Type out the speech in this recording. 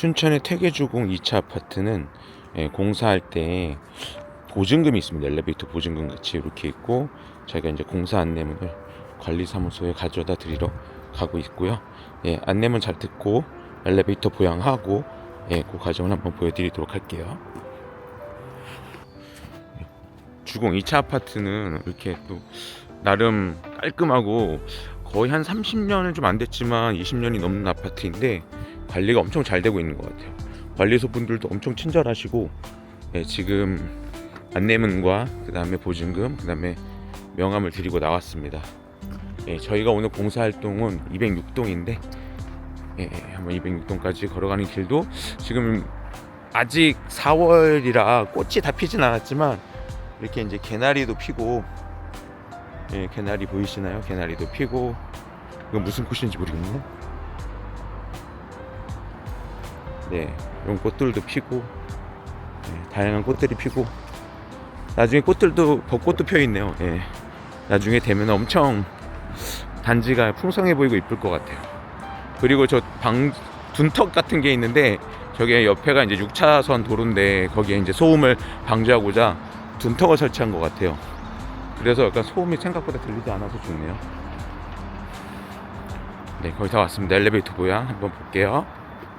춘천의 태계주공 2차 아파트는 예, 공사할 때 보증금이 있습니다. 엘리베이터 보증금 같이 이렇게 있고 저희가 이제 공사 안내문을 관리사무소에 가져다 드리러 가고 있고요. 예, 안내문 잘 듣고 엘리베이터 보양하고 예, 그 과정을 한번 보여드리도록 할게요. 주공 2차 아파트는 이렇게 또 나름 깔끔하고 거의 한 30년은 좀 안 됐지만 20년이 넘는 아파트인데 관리가 엄청 잘 되고 있는 것 같아요. 관리소 분들도 엄청 친절하시고 예, 지금 안내문과 그 다음에 보증금 그 다음에 명함을 드리고 나왔습니다. 예, 저희가 오늘 봉사 활동은 206동인데 예, 예, 한번 206동까지 걸어가는 길도 지금 아직 4월이라 꽃이 다 피진 않았지만 이렇게 이제 개나리도 피고 예, 개나리 보이시나요? 개나리도 피고 이건 무슨 꽃인지 모르겠네. 네, 이런 꽃들도 피고 네, 다양한 꽃들이 피고 나중에 꽃들도 벚꽃도 펴 있네요. 예. 나중에 되면 엄청 단지가 풍성해 보이고 이쁠 것 같아요. 그리고 저 방 둔턱 같은 게 있는데 저게 옆에가 이제 6차선 도로인데 거기에 이제 소음을 방지하고자 둔턱을 설치한 것 같아요. 그래서 약간 소음이 생각보다 들리지 않아서 좋네요. 네, 거의 다 왔습니다. 엘리베이터 모양 한번 볼게요.